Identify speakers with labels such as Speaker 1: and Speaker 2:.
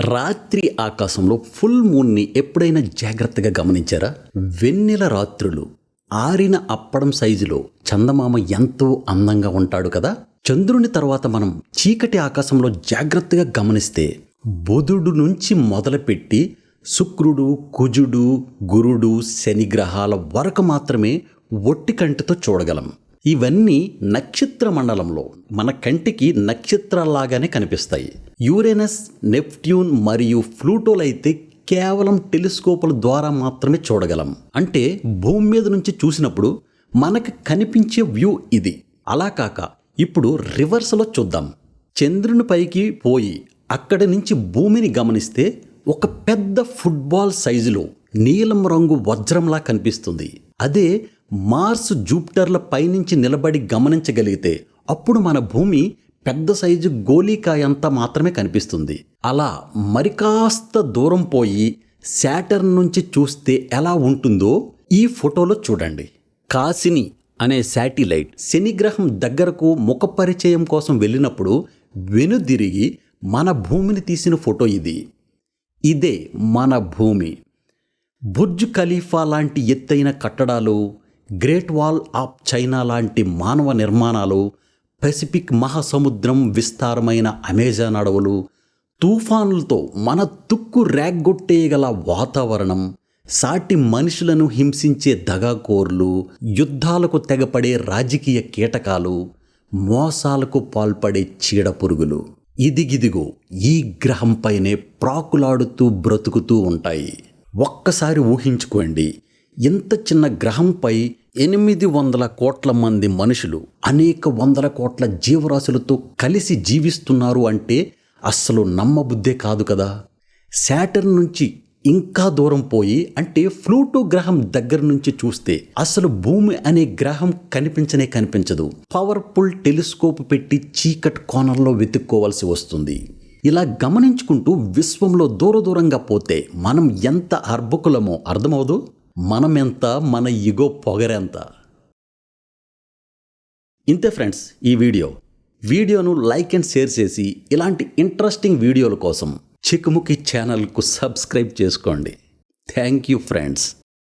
Speaker 1: రాత్రి ఆకాశంలో ఫుల్ మూన్ని ఎప్పుడైనా జాగ్రత్తగా గమనించారా? వెన్నెల రాత్రులు ఆరిన అప్పడం సైజులో చందమామ ఎంతో అందంగా ఉంటాడు కదా? చంద్రుని తర్వాత మనం చీకటి ఆకాశంలో జాగ్రత్తగా గమనిస్తే బుధుడు నుంచి మొదలుపెట్టి శుక్రుడు కుజుడు గురుడు శని గ్రహాల వరకు మాత్రమే ఒట్టి కంటితో చూడగలం. ఇవన్నీ నక్షత్ర మండలంలో మన కంటికి నక్షత్రాల్లాగానే కనిపిస్తాయి. యూరేనస్ నెప్ట్యూన్ మరియు ఫ్లూటోలైతే కేవలం టెలిస్కోపుల ద్వారా మాత్రమే చూడగలం. అంటే భూమి మీద నుంచి చూసినప్పుడు మనకు కనిపించే వ్యూ ఇది. అలా కాక ఇప్పుడు రివర్స్లో చూద్దాం. చంద్రుని పైకి పోయి అక్కడి నుంచి భూమిని గమనిస్తే ఒక పెద్ద ఫుట్బాల్ సైజులో నీలం రంగు వజ్రంలా కనిపిస్తుంది. అదే మార్స్ జూపిటర్ల పైనుంచి నిలబడి గమనించగలిగితే అప్పుడు మన భూమి పెద్ద సైజు గోళీకాయంత మాత్రమే కనిపిస్తుంది. అలా మరి కాస్త దూరం పోయి శాటర్న్ నుంచి చూస్తే ఎలా ఉంటుందో ఈ ఫోటోలో చూడండి. కాసిని అనే శాటిలైట్ శనిగ్రహం దగ్గరకు ముఖ పరిచయం కోసం వెళ్ళినప్పుడు వెనుదిరిగి మన భూమిని తీసిన ఫోటో ఇది. ఇదే మన భూమి. బుర్జ్ ఖలీఫా లాంటి ఎత్తైన కట్టడాలు గ్రేట్ వాల్ ఆఫ్ చైనా లాంటి మానవ నిర్మాణాలు పెసిఫిక్ మహాసముద్రం విస్తారమైన అమెజాన్ అడవులు తుఫానులతో మన తుక్కు రేగ్గొట్టేయగల వాతావరణం సాటి మనుషులను హింసించే దగాకోర్లు యుద్ధాలకు తెగపడే రాజకీయ కీటకాలు మోసాలకు పాల్పడే చీడ పురుగులు ఇదిగిదిగో ఈ గ్రహంపైనే ప్రాకులాడుతూ బ్రతుకుతూ ఉంటాయి. ఒక్కసారి ఊహించుకోండి ఇంత చిన్న గ్రహంపై ఎనిమిది వందల కోట్ల మంది మనుషులు అనేక వందల కోట్ల జీవరాశులతో కలిసి జీవిస్తున్నారు అంటే అస్సలు నమ్మబుద్ధే కాదు కదా. శాటర్న్ నుంచి ఇంకా దూరం పోయి అంటే ఫ్లూటో గ్రహం దగ్గర నుంచి చూస్తే అసలు భూమి అనే గ్రహం కనిపించనే కనిపించదు. పవర్ఫుల్ టెలిస్కోప్ పెట్టి చీకటి కోణంలో వెతుక్కోవాల్సి వస్తుంది. ఇలా గమనించుకుంటూ విశ్వంలో దూర దూరంగా పోతే మనం ఎంత అర్భకులమో అర్థమవుదు? మనం ఎంత మన ఇగో పొగరెంత? ఇంతే ఫ్రెండ్స్ ఈ వీడియో. వీడియోను లైక్ అండ్ షేర్ చేసి ఇలాంటి ఇంట్రెస్టింగ్ వీడియోల కోసం చిక్కుముకి ఛానల్కు సబ్స్క్రైబ్ చేసుకోండి. Thank you friends.